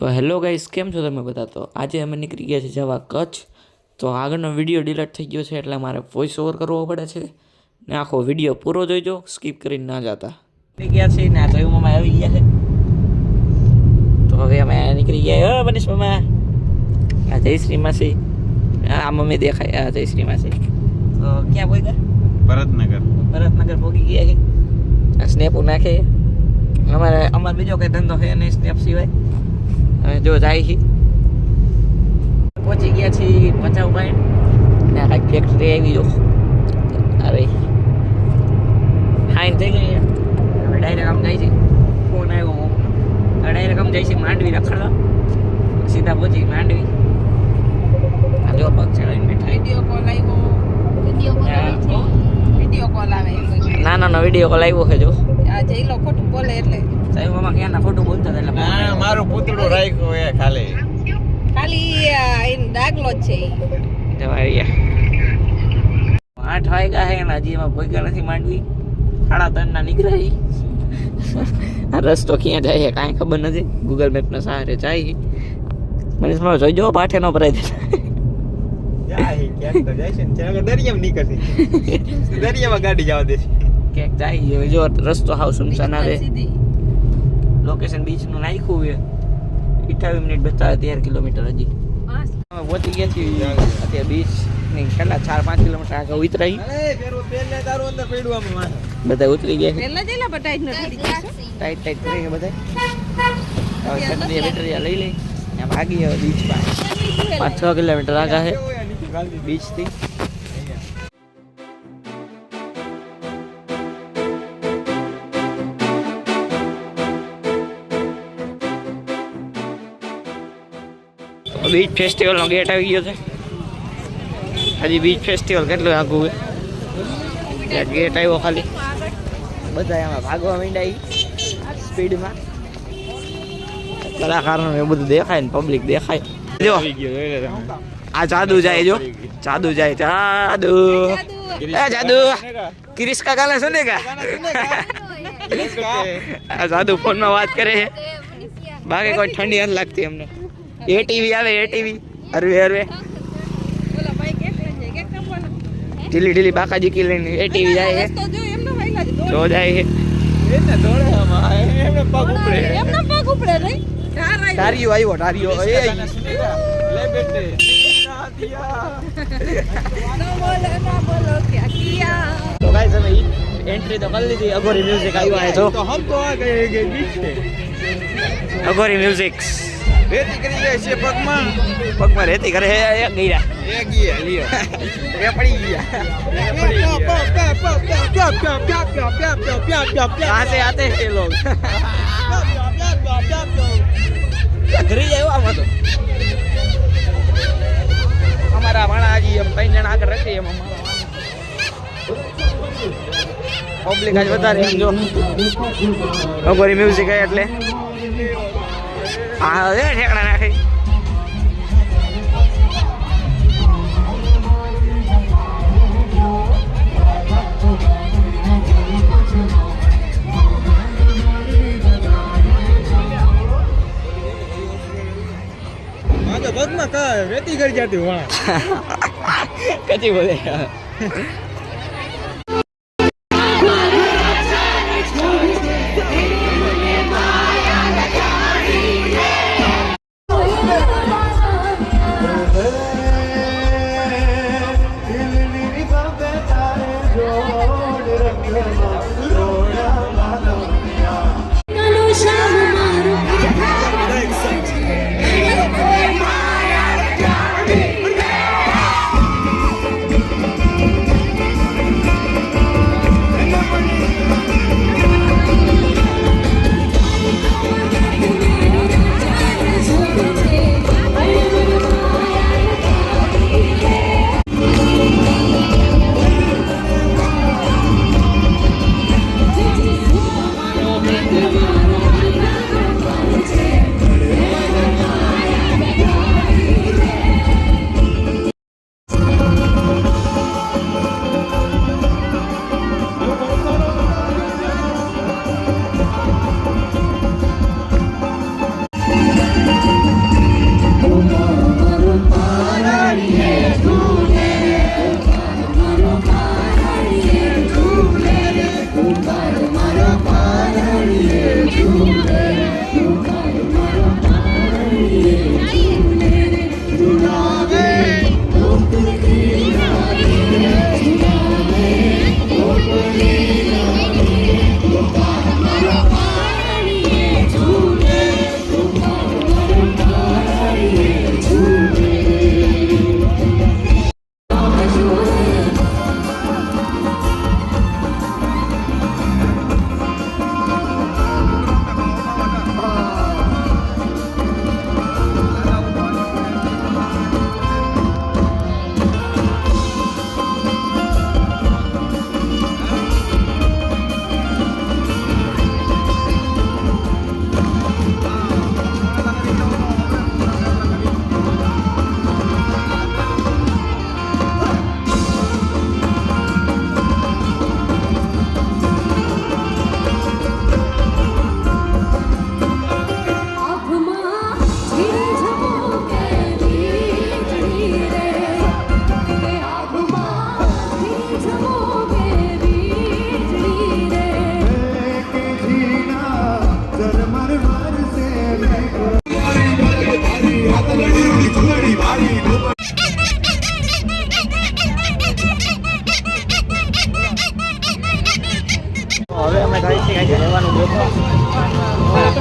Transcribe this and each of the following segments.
તો hello guys કેમ છો તમે બધા? તો આજે અમે નીકળી ગયા છે જવા કચ્છ. તો આગળનો વીડિયો ડિલીટ થઈ ગયો છે એટલે મારે વોઇસ ઓવર કરવો પડે છે. ને આખો વીડિયો પૂરો જોઈજો સ્કીપ કરીને ના જતા. ગયા છે ને આ તો મામા આવી ગયા છે. તો હવે અમે નીકળી ગયા હો મનીષ મામા. આ જયશ્રી માસી. આ મમ્મી દેખાય આ જયશ્રી માસી. તો ક્યાં પહોંચ્યા ભરતનગર. ભરતનગર પહોંચી ગયા છે. આ સ્નેપો નાખે. અમારે અમારે બીજો કઈ ધંધો છે નહીં સ્નેપ સિવાય. હવે જો જાય છે પહોંચી ગયા છીએ પચાવ પાણી ને કાંઈક ફેક્ટરી આવી જો અરે. હાઈ થઈ ગઈ હવે ડાયરેક્ટ આમ જાય છે. ફોન આવ્યો ડાયરેક્ટ આમ જાય છે માંડવી રખડવા. સીધા પહોંચી માંડવી. જો પગ ચડાવીને બેઠા. વીડિયો કોલ આવ્યો. વીડિયો કોલ આવે કોઈ. નાનો નાનો વીડિયો કોલ આવ્યો છે જો. આ જઈ લો ખોટું બોલે એટલે. સાહેબ મામા ક્યાંના ફોટો બોલતા એટલે હા. મારું પૂતળું રાખ્યું એ ખાલી. ખાલી એનો દાખલો જ છે. જવાયા આઠ વાગ્યા છે એના હજી એમાં ભોગ્યા નથી માંડવી. સાડા ત્રણ ના નીકળ્યા ઈ. આ રસ્તો ક્યાં જાય છે કાંઈ ખબર નથી. ગૂગલ મેપના સહારે જાય મને સમજો જોઈજો પાઠે નો ભરાઈ દે જાય ક્યાંક તો જાય છે ને ત્યાં દરિયામાં નીકળશે. દરિયામાં ગાડી જવા દેશે. ક્યાંક જાય છે. જો રસ્તો હાવ સુમસાન આવે. લોકેશન બીચનું નાખ્યું છે. અઠાવીસ મિનિટ બતાવે તેર કિલોમીટર હજી. અમે પહોંચી ગયા છીએ અત્યારે બીચની છેલ્લા ચાર પાંચ કિલોમીટર આગળ ઉતરાઈ. બધા ઉતરી ગયા. ટાઈટ ટાઈટ કરી બધા. હવે છત્રી બેટરી લઈ લઈ ભાગી હવે બીચ પાંચ છ કિલોમીટર આગળ છે. કેવું બીચથી બીચ ફેસ્ટિવલ નો ગેટ આવી ગયો છે. હજી બીચ ફેસ્ટિવલ કેટલું આઘું છે? ગેટ આવ્યો ખાલી. બધા એમાં ભાગવા માંડ્યા સ્પીડમાં. કલાકારો એ બધું દેખાય ને પબ્લિક દેખાય. જો. આ જાદુ જાય જો. જાદુ જાય, જાદુ. એ જાદુ. કિરીશ શું ને કા જાદુ ફોનમાં વાત કરે છે. બાકી કોઈ ઠંડી નથી લાગતી અમને. એ ટીવી આવે એ ટીવી. અરવે અરવે. ઢીલી ઢીલી બાકાજી કી લઈને એ ટીવી જાય. છે તો જો એમનો વાયલા જ દોડ. જાય છે એને દોડે આમાં, એમને પગ ઉપડે. એમનો પગ ઉપડે નહીં. ધાર આવ્યો. ધારીઓ આવ્યો ધારીઓ. એ લે બેટે. તો ગાઈસ અમે એન્ટ્રી તો કરી લીધી. અઘોરી મ્યુઝિક આવ્યો છે તો હમ તો આ ગયે ગયે બીચ અઘોરી મ્યુઝિક રેતી કરી જાય છે પગમાં પગમાં રેતી કરે એ ગયા એ ગયા લ્યો એ પડી ગયા આતે આતે એ લોગ ઘરી જાય આમાં તો અમારા ભાણાજી એમ ત્રણ જણા આગળ રહેશે એમ અમારા પબ્લિક આજ વધારે જો અગોરી મ્યુઝિક એટલે હા એ ઠેકડા નાખી. પગમાં કા રેતી કરી જતી વાળા કચી બોલે. Yeah.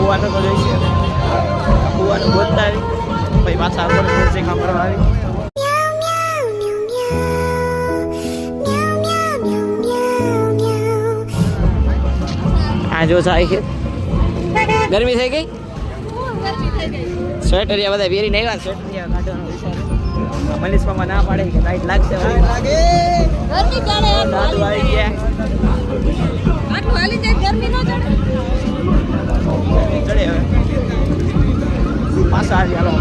બાળકો તો છે. કુવાનું ગોતતા આવી. પછી પાછા ઉપર ખુરશી ખાંભળવા આવી. આ જો થાય છે ગરમી થઈ ગઈ? સ્વેટરિયા બધા પહેરીને આવ્યા સ્વેટરિયા કાઢવાનો વિચાર છે. મનીષ મામા ના પાડે કે લાઈટ લાગશે લાગે. આવી ગયા આટલું હાલી જાય ગરમી ન ચડે ચડે હવે આવી હાલો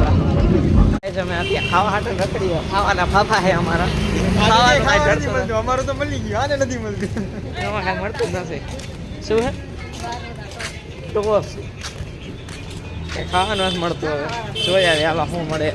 અમે અત્યારે ખાવા હાટુ રખડી ખાવાના ફાફા હે અમારા. ખાવાનું ખાવાનું નથી કાંઈ મળતું અમારું તો મળી ગયું આને નથી મળતું. એમાં કાંઈ મળતું જ નથી. શું હે? તો કંઈ ખાવાનું મળતું હવે. જોઈ આવે હાલો શું મળે